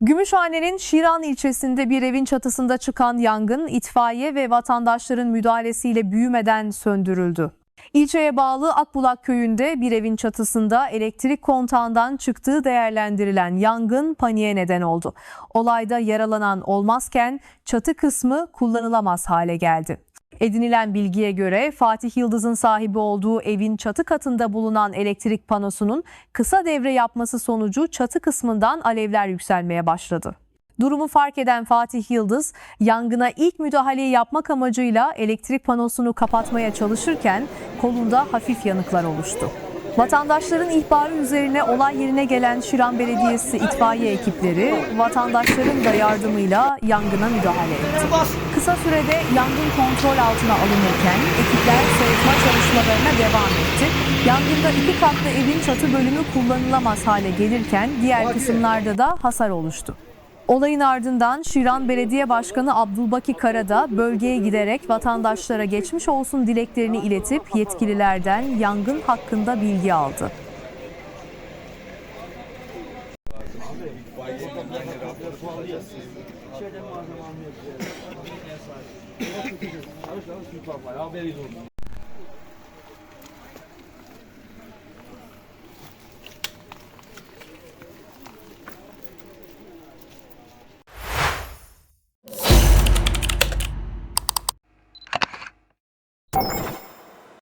Gümüşhane'nin Şiran ilçesinde bir evin çatısında çıkan yangın itfaiye ve vatandaşların müdahalesiyle büyümeden söndürüldü. İlçeye bağlı Akbulak köyünde bir evin çatısında elektrik kontağından çıktığı değerlendirilen yangın paniğe neden oldu. Olayda yaralanan olmazken çatı kısmı kullanılamaz hale geldi. Edinilen bilgiye göre Fatih Yıldız'ın sahibi olduğu evin çatı katında bulunan elektrik panosunun kısa devre yapması sonucu çatı kısmından alevler yükselmeye başladı. Durumu fark eden Fatih Yıldız, yangına ilk müdahaleyi yapmak amacıyla elektrik panosunu kapatmaya çalışırken kolunda hafif yanıklar oluştu. Vatandaşların ihbarı üzerine olay yerine gelen Şiran Belediyesi itfaiye ekipleri vatandaşların da yardımıyla yangına müdahale etti. Kısa sürede yangın kontrol altına alınırken ekipler soğutma çalışmalarına devam etti. Yangında iki katlı evin çatı bölümü kullanılamaz hale gelirken diğer kısımlarda da hasar oluştu. Olayın ardından Şiran Belediye Başkanı Abdülbaki Kara da bölgeye giderek vatandaşlara geçmiş olsun dileklerini iletip yetkililerden yangın hakkında bilgi aldı.